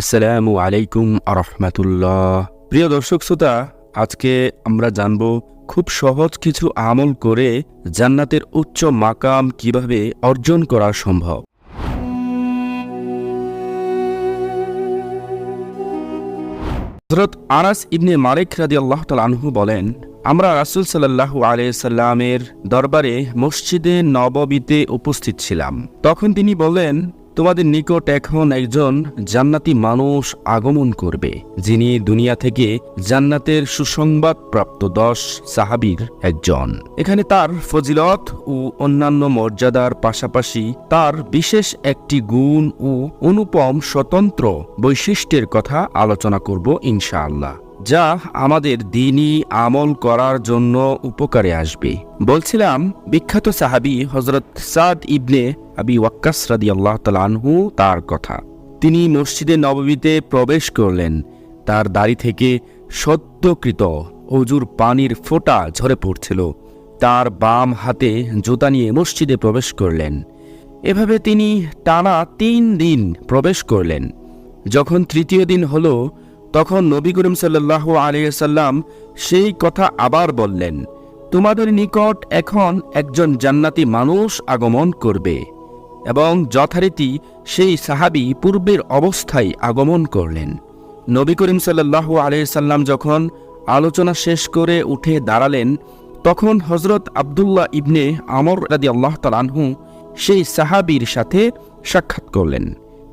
আসসালামু আলাইকুম আরহামাতুল্লাহ। প্রিয় দর্শক শ্রোতা, আজকে আমরা জানব খুব সহজ কিছু আমল করে জান্নাতের উচ্চ মাকাম কীভাবে অর্জন করা সম্ভব। হজরত আনাস ইবনে মালিক রাদি আল্লাহ আনহু বলেন, আমরা রাসুল সাল্লাহ আলাইসাল্লামের দরবারে মসজিদে নববীতে উপস্থিত ছিলাম। তখন তিনি বললেন তোমাদের নিকট এখন একজন জান্নাতি মানুষ আগমন করবে, যিনি দুনিয়া থেকে জান্নাতের সুসংবাদ প্রাপ্ত দশ সাহাবীর একজন। এখানে তার ফজিলত ও অন্যান্য মর্যাদার পাশাপাশি তার বিশেষ একটি গুণ ও অনুপম স্বতন্ত্র বৈশিষ্ট্যের কথা আলোচনা করব ইনশাআল্লাহ। যা আমাদের দিনই আমল করার জন্য উপকারে আসবে। বলছিলাম, বিখ্যাত সাহাবি হজরত সাদ ইবনে আবি ওয়াক্কাস রাদি আল্লাহ আনহু তার কথা। তিনি মসজিদে নববীতে প্রবেশ করলেন। তার দাড়ি থেকে সদ্যকৃত অজুর পানির ফোঁটা ঝরে পড়ছিল। তার বাম হাতে জুতা নিয়ে মসজিদে প্রবেশ করলেন। এভাবে তিনি টানা তিন দিন প্রবেশ করলেন। যখন তৃতীয় দিন হল তখন নবী করিম সাল্লাহ আলিয়াল্লাম সেই কথা আবার বললেন, তোমাদের নিকট এখন একজন জান্নাতি মানুষ আগমন করবে এবং যথারীতি সেই সাহাবি পূর্বের অবস্থায় আগমন করলেন। নবী করিম সাল্লাহ আলিয়াল্লাম যখন আলোচনা শেষ করে উঠে দাঁড়ালেন, তখন হজরত আবদুল্লাহ ইবনে আমর রাদি আল্লাহ তালানহু সেই সাহাবির সাথে সাক্ষাৎ করলেন।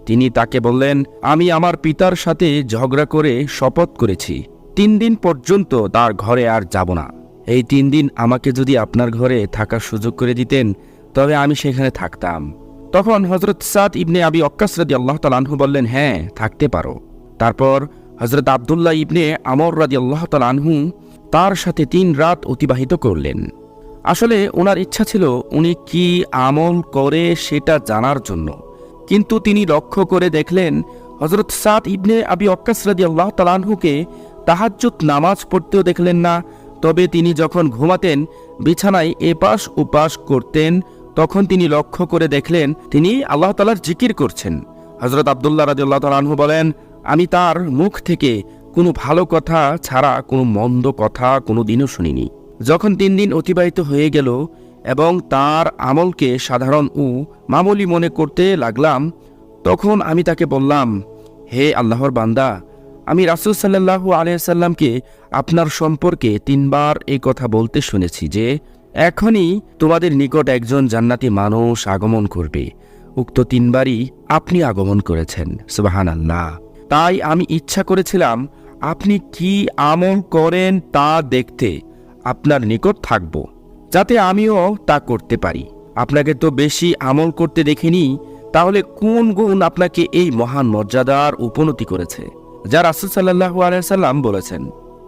তিনি তাকে বললেন, আমি আমার পিতার সাথে ঝগড়া করে শপথ করেছি। তিন দিন পর্যন্ত তার ঘরে আর যাব না। এই তিন দিন আমাকে যদি আপনার ঘরে থাকার সুযোগ করে দিতেন, তবে আমি সেখানে থাকতাম। তখন হজরত সাদ ইবনে আবি অক্কাস রাদি আল্লাহ তালানহু বললেন হ্যাঁ থাকতে পারো। তারপর হজরত আবদুল্লাহ ইবনে আমর রাদি আল্লাহ তালানহু তার সাথে তিন রাত অতিবাহিত করলেন। আসলে ওনার ইচ্ছা ছিল উনি কি আমল করে সেটা জানার জন্য। কিন্তু তিনি লক্ষ্য করে দেখলেন হজরত সাদ ইবনে আবি অক্কাস রাদি আল্লাহ তালানহুকে তাহাজ্জুদ নামাজ পড়তেও দেখলেন না। তবে তিনি যখন ঘুমাতেন, বিছানায় এপাশ ওপাশ করতেন, তখন তিনি লক্ষ্য করে দেখলেন তিনি আল্লাহ তালার জিকির করছেন। হজরত আবদুল্লাহ রাজি আল্লাহ তালাহু বলেন, আমি তার মুখ থেকে কোনো ভালো কথা ছাড়া, কোনো মন্দ কথা কোনো দিনও শুনিনি। যখন তিন দিন অতিবাহিত হয়ে গেল এবং তার আমলকে সাধারণ ও মামুলি মনে করতে লাগলাম, তখন আমি তাকে বললাম, হে আল্লাহর বান্দা, আমি রাসুল সাল্লাহু আলিয়াল্লামকে আপনার সম্পর্কে তিনবার এই কথা বলতে শুনেছি যে, এখনই তোমাদের নিকট একজন জান্নাতি মানুষ আগমন করবে। উক্ত তিনবারই আপনি আগমন করেছেন সুবাহান আল্লাহ তাই আমি ইচ্ছা করেছিলাম, আপনি কি আমল করেন তা দেখতে, আপনার নিকট থাকব। যাতে আমিও তা করতে পারি। আপনাকে তো বেশি আমল করতে দেখিনি, তাহলে কোন গুণ আপনাকে এই মহান মর্যাদার উপনতি করেছে? যা রাসুল সাল্লাহু আলাইসাল্লাম বলেছেন।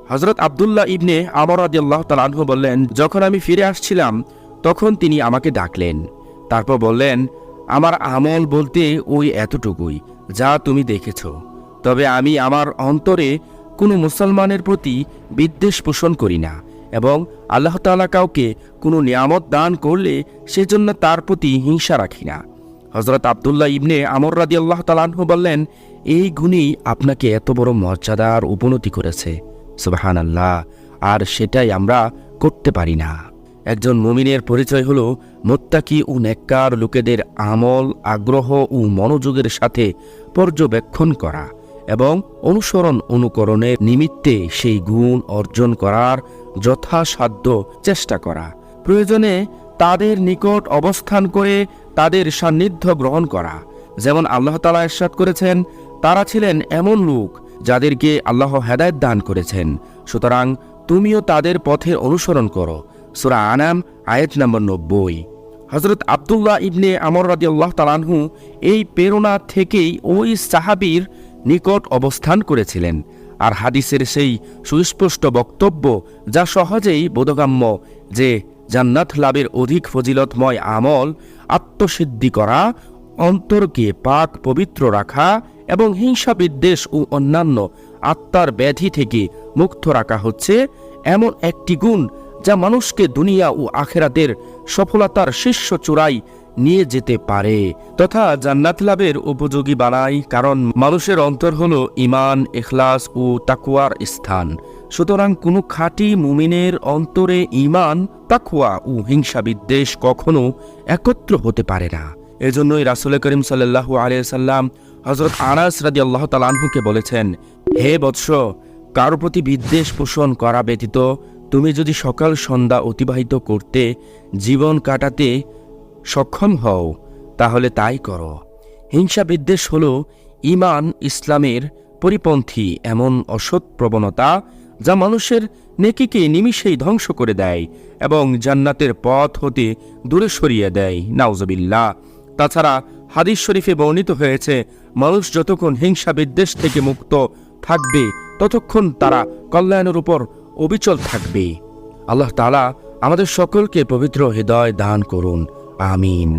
হজরত আবদুল্লাহ ইবনে আমর আদিয়াল্লাহ তালাহু বললেন, যখন আমি ফিরে আসছিলাম, তখন তিনি আমাকে ডাকলেন। তারপর বললেন, আমার আমল বলতে ওই এতটুকুই, যা তুমি দেখেছ। তবে আমি আমার অন্তরে কোনো মুসলমানের প্রতি বিদ্বেষ পোষণ করি না। এবং আল্লাহ তালা কাউকে কোনো নিয়ামত দান করলে সেজন্য তার প্রতি হিংসা রাখি না। হজরত আবদুল্লাহ ইবনে আমর রাদি আল্লাহ তালাহু বললেন, এই গুণই আপনাকে এত বড় মর্যাদার উপনতি করেছে। সুবাহান আল্লাহ আর সেটাই আমরা করতে পারি না। একজন মুমিনের পরিচয় হল মোত্তাকি ও নেককার লোকেদের আমল, আগ্রহ ও মনোযোগের সাথে পর্যবেক্ষণ করা। এবং অনুসরণ অনুকরণের নিমিত্তে সেই গুণ অর্জন করার যথাসাধ্য চেষ্টা করা। প্রয়োজনে তাদের নিকট অবস্থান করে তাদের সান্নিধ্য গ্রহণ করা। যেমন আল্লাহ তালা এরশাদ করেছেন, তারা ছিলেন এমন লোক যাদেরকে আল্লাহ হেদায়ত দান করেছেন। সুতরাং তুমিও তাদের পথে অনুসরণ করো। সুরা আনাম, আয়াত নম্বর নব্বই। হজরত আবদুল্লাহ ইবনে আমর রাদি আল্লাহ তালানহু এই প্রেরণা থেকেই ওই সাহাবির নিকট অবস্থান করেছিলেন। আর হাদিসের সেই সুস্পষ্ট বক্তব্য যা সহজেই বোধগাম্য যে জান্নাত লাভের অধিক ফজিলতময় আমল, আত্মসিদ্ধি করা, অন্তরকে পাক পবিত্র রাখা এবং হিংসা বিদ্বেষ ও অন্যান্য আত্মার ব্যাধি থেকে মুক্ত রাখা হচ্ছে, এমন একটি গুণ যা মানুষকে দুনিয়া ও আখেরাতের সফলতার শীর্ষ চূড়ায় নিয়ে যেতে পারে। তথা জান্নাত লাভের উপযোগী বানায় কারণ মানুষের অন্তর হল ইমান এখলাস ও তাকুয়ার স্থান। সুতরাং কোনো খাঁটি মুমিনের অন্তরে ইমান তাকুয়া ও হিংসা বিদ্বেষ কখনো একত্র হতে পারে না। এজন্যই রাসুল করিম সাল্লাহু আলিয়াল্লাম হজরত আনাস রাদি আল্লাহ তালানহুকে বলেছেন, হে বৎস, কারও প্রতি বিদ্বেষ পোষণ করা ব্যতীত, তুমি যদি সকাল সন্ধ্যা অতিবাহিত করতে, জীবন কাটাতে সক্ষম হও, তাহলে তাই করো। হিংসা বিদ্বেষ হল ইমান ইসলামের পরিপন্থী এমন অসৎ প্রবণতা যা মানুষের নেকিকে নিমিষেই ধ্বংস করে দেয় এবং জান্নাতের পথ হতে দূরে সরিয়ে দেয়। নাউজবিল্লা তাছাড়া হাদিস শরীফে বর্ণিত হয়েছে, মানুষ যতক্ষণ হিংসা বিদ্বেষ থেকে মুক্ত থাকবে, ততক্ষণ তারা কল্যাণের উপর অবিচল থাকবে। আল্লাহ তালা আমাদের সকলকে পবিত্র হৃদয় দান করুন। আমিন